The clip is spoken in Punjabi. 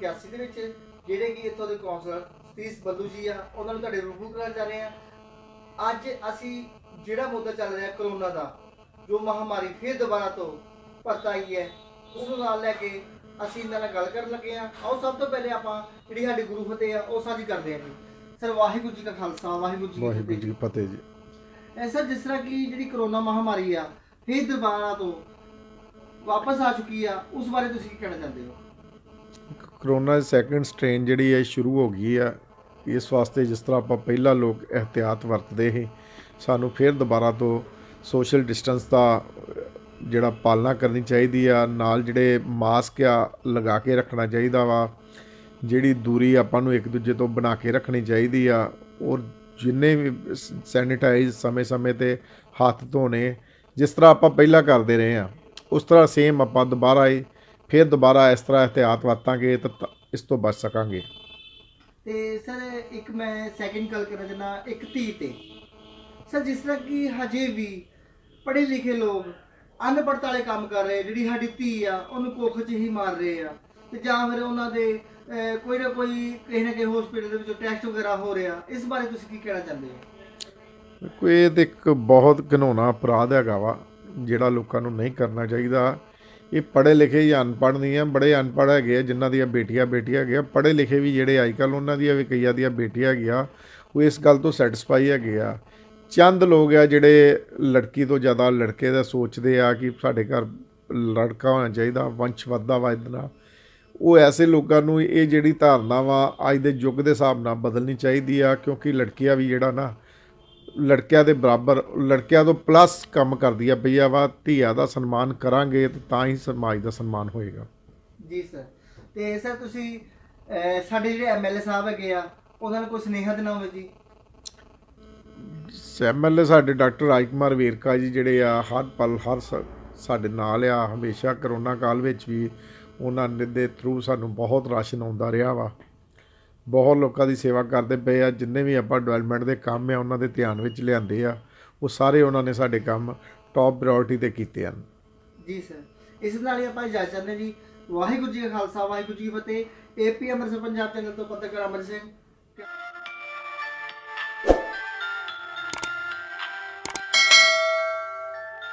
81 ਦੇ ਵਿੱਚ ਜਿਹੜੇ ਕਿ ਇੱਥੋਂ ਦੇ ਕਾਉਂਸਲਰ ਸਤੀਸ਼ ਬੱਲੂ ਜੀ ਆ ਉਹਨਾਂ ਨੂੰ ਤੁਹਾਡੇ ਰੂਬਰੂ ਕਰਾਉਣ ਜਾ ਰਹੇ ਆ। ਅੱਜ ਅਸੀਂ ਜਿਹੜਾ ਮੁੱਦਾ ਚੱਲ ਰਿਹਾ ਕਰੋਨਾ ਦਾ ਜੋ ਮਹਾਮਾਰੀ ਫਿਰ ਦੁਬਾਰਾ ਤੋਂ ਪਰਤ ਆਈ ਹੈ ਉਸ ਨੂੰ ਨਾਲ ਲੈ ਕੇ ਅਸੀਂ ਇਹਨਾਂ ਨਾਲ ਗੱਲ ਕਰਨ ਲੱਗੇ ਆ। ਆਓ ਸਭ ਤੋਂ ਪਹਿਲੇ ਆਪਾਂ ਜਿਹੜੀ ਸਾਡੀ ਗੁਰੂ ਫਤਿਹ ਆ ਉਹ ਸਾਂਝੀ ਕਰਦੇ ਆ ਜੀ। ਸਰ ਵਾਹਿਗੁਰੂ ਜੀ ਕਾ ਖਾਲਸਾ ਵਾਹਿਗੁਰੂ ਜੀ ਵਾਹਿਗੁਰੂ ਜੀ ਕੀ ਫਤਿਹ ਜੀ। ਐਸਾ ਜਿਸ ਤਰ੍ਹਾਂ ਕਿ ਜਿਹੜੀ ਕਰੋਨਾ ਮਹਾਮਾਰੀ ਆ ਫਿਰ ਦੁਬਾਰਾ ਤੋਂ ਵਾਪਸ ਆ ਚੁੱਕੀ ਆ ਉਸ ਬਾਰੇ ਤੁਸੀਂ ਕੀ ਕਹਿਣਾ ਚਾਹੁੰਦੇ ਹੋ? ਕਰੋਨਾ ਦੀ ਸੈਕੰਡ ਸਟ੍ਰੇਨ ਜਿਹੜੀ ਹੈ ਸ਼ੁਰੂ ਹੋ ਗਈ ਆ। ਇਸ ਵਾਸਤੇ ਜਿਸ ਤਰ੍ਹਾਂ ਆਪਾਂ ਪਹਿਲਾਂ ਲੋਕ ਇhtiyਾਤ ਵਰਤਦੇ ਸੀ, ਸਾਨੂੰ ਫਿਰ ਦੁਬਾਰਾ ਤੋਂ ਸੋਸ਼ਲ ਡਿਸਟੈਂਸ ਦਾ ਜਿਹੜਾ ਪਾਲਣਾ ਕਰਨੀ ਚਾਹੀਦੀ ਆ, ਨਾਲ ਜਿਹੜੇ ਮਾਸਕ ਆ, ਲਗਾ ਕੇ ਰੱਖਣਾ ਚਾਹੀਦਾ ਵਾ। ਜਿਹੜੀ ਦੂਰੀ ਆਪਾਂ ਨੂੰ ਇੱਕ ਦੂਜੇ ਤੋਂ ਬਣਾ ਕੇ ਰੱਖਣੀ ਚਾਹੀਦੀ ਆ, ਔਰ ਜਿੰਨੇ ਵੀ ਸੈਨੀਟਾਈਜ਼ ਸਮੇਂ-ਸਮੇਂ ਤੇ ਹੱਥ ਧੋਣੇ, ਜਿਸ ਤਰ੍ਹਾਂ ਆਪਾਂ ਪਹਿਲਾਂ ਕਰਦੇ ਰਹੇ ਆ, ਉਸ ਤਰ੍ਹਾਂ ਸੇਮ ਆਪਾਂ ਦੁਬਾਰਾ ਹੀ ਫਿਰ ਦੁਬਾਰਾ ਇਸ ਤਰ੍ਹਾਂ ਇhtiyਾਤ ਵਰਤਾਂਗੇ ਤਾਂ ਇਸ ਤੋਂ ਬਚ ਸਕਾਂਗੇ। ਤੇ ਸਰ ਇੱਕ ਮੈਂ ਸੈਕਿੰਡ ਗੱਲ ਕਰਨਾ ਚਾਹੁੰਦਾ ਇੱਕ ਧੀ ਤੇ। ਸਰ ਜਿਸ ਤਰ੍ਹਾਂ ਕਿ ਹਜੇ ਵੀ ਪੜ੍ਹੇ ਲਿਖੇ ਲੋਕ ਅਨਪੜ੍ਹਤਾ ਵਾਲੇ ਕੰਮ ਕਰ ਰਹੇ ਜਿਹੜੀ ਸਾਡੀ ਧੀ ਆ ਉਹਨੂੰ ਕੁੱਖ 'ਚ ਹੀ ਮਾਰ ਰਹੇ ਆ। ਤੇ ਜਾਂ ਫਿਰ ਉਹਨਾਂ ਦੇ ਕੋਈ ਨਾ ਕੋਈ ਕਿਸੇ ਨਾ ਕਿਸੇ ਹਸਪੀਟਲ ਦੇ ਵਿੱਚੋਂ ਟੈਸਟ ਵਗੈਰਾ ਹੋ ਰਿਹਾ। ਇਸ ਬਾਰੇ ਤੁਸੀਂ ਕੀ ਕਹਿਣਾ ਚਾਹੁੰਦੇ ਹੋ? ਕੋਈ ਇਹ ਤੇ ਇੱਕ ਬਹੁਤ ਘਿਨੌਣਾ ਅਪਰਾਧ ਹੈਗਾ ਵਾ ਜਿਹੜਾ ਲੋਕਾਂ ਨੂੰ ਨਹੀਂ ਕਰਨਾ ਚਾਹੀਦਾ। ਇਹ ਪੜ੍ਹੇ ਲਿਖੇ ਜਾਂ ਅਨਪੜ੍ਹ ਨਹੀਂ ਆ, ਬੜੇ ਅਨਪੜ੍ਹ ਹੈਗੇ ਆ, ਜਿਨ੍ਹਾਂ ਦੀਆਂ ਬੇਟੀਆਂ ਬੇਟੀਆਂ ਹੈਗੇ ਪੜ੍ਹੇ ਲਿਖੇ ਵੀ ਜਿਹੜੇ ਅੱਜ ਕੱਲ੍ਹ ਉਹਨਾਂ ਦੀਆਂ ਵੀ ਕਈਆਂ ਦੀਆਂ ਬੇਟੀਆਂ ਹੈਗੀਆਂ, ਉਹ ਇਸ ਗੱਲ ਤੋਂ ਸੈਟੀਸਫਾਈ ਹੈਗੇ ਆ। ਚੰਦ ਲੋਕ ਆ ਜਿਹੜੇ ਲੜਕੀ ਤੋਂ ਜ਼ਿਆਦਾ ਲੜਕੇ ਦਾ ਸੋਚਦੇ ਆ ਕਿ ਸਾਡੇ ਘਰ ਲੜਕਾ ਹੋਣਾ ਚਾਹੀਦਾ, ਵੰਸ਼ ਵੱਧਦਾ ਵਾ ਇਹਦੇ ਨਾਲ। ਉਹ ਐਸੇ ਲੋਕਾਂ ਨੂੰ ਇਹ ਜਿਹੜੀ ਧਾਰਨਾ ਵਾ ਅੱਜ ਦੇ ਯੁੱਗ ਦੇ ਹਿਸਾਬ ਨਾਲ ਬਦਲਣੀ ਚਾਹੀਦੀ ਆ, ਕਿਉਂਕਿ ਲੜਕੀਆਂ ਵੀ ਜਿਹੜਾ ਨਾ ਲੜਕਿਆਂ ਦੇ ਬਰਾਬਰ ਲੜਕਿਆਂ ਤੋਂ ਪਲੱਸ ਕੰਮ ਕਰਦੀਆਂ ਪਈਆ ਵਾ ਧੀਆ ਦਾ ਸਨਮਾਨ ਕਰਾਂਗੇ ਤਾਂ ਤਾਂ ਹੀ ਸਮਾਜ ਦਾ ਸਨਮਾਨ ਹੋਏਗਾ। ਜੀ ਸਰ ਤੇ ਸਰ ਤੁਸੀਂ ਸਾਡੇ ਜਿਹੜੇ ਐਮਐਲਏ ਸਾਹਿਬ ਹੈਗੇ ਆ ਉਹਨਾਂ ਨੂੰ ਕੋਈ ਸੁਨੇਹਾ ਦੇਣਾ ਹੋਵੇ ਜੀ? ਐਮਐਲਏ ਸਾਡੇ ਡਾਕਟਰ ਰਾਜ ਕੁਮਾਰ ਵੇਰਕਾ ਜੀ ਜਿਹੜੇ ਆ ਹਰ ਪਲ ਹਰ ਸਾਡੇ ਨਾਲ ਆ ਹਮੇਸ਼ਾ ਕਰੋਨਾ ਕਾਲ ਵਿੱਚ ਵੀ ਉਹਨਾਂ ਦੇ ਥਰੂ ਸਾਨੂੰ ਬਹੁਤ ਰਾਸ਼ਨ ਆਉਂਦਾ ਰਿਹਾ ਵਾ। ਬਹੁਤ ਲੋਕਾਂ ਦੀ ਸੇਵਾ ਕਰਦੇ ਪਏ ਆ, ਜਿੰਨੇ ਵੀ ਆਪਾਂ ਡਿਵੈਲਪਮੈਂਟ ਦੇ ਕੰਮ ਆ, ਉਹਨਾਂ ਦੇ ਧਿਆਨ ਵਿੱਚ ਲਿਆਂਦੇ ਆ, ਉਹ ਸਾਰੇ ਉਹਨਾਂ ਨੇ ਸਾਡੇ ਕੰਮ ਟੌਪ ਪ੍ਰਾਇੋਰਟੀ ਤੇ ਕੀਤੇ ਹਨ। ਜੀ ਸਰ, ਇਸ ਨਾਲ ਹੀ ਆਪਾਂ ਇਜਾਜ਼ਤ ਚਾਹੁੰਦੇ ਜੀ, ਵਾਹਿਗੁਰੂ ਜੀ ਖਾਲਸਾ, ਵਾਹਿਗੁਰੂ ਜੀ ਫਤਿਹ ਏਪੀ ਅੰਮ੍ਰਿਤਸਰ ਪੰਜਾਬ ਚੈਨਲ ਤੋਂ ਪੱਤਰਕਾਰ ਅਮਰ ਸਿੰਘ।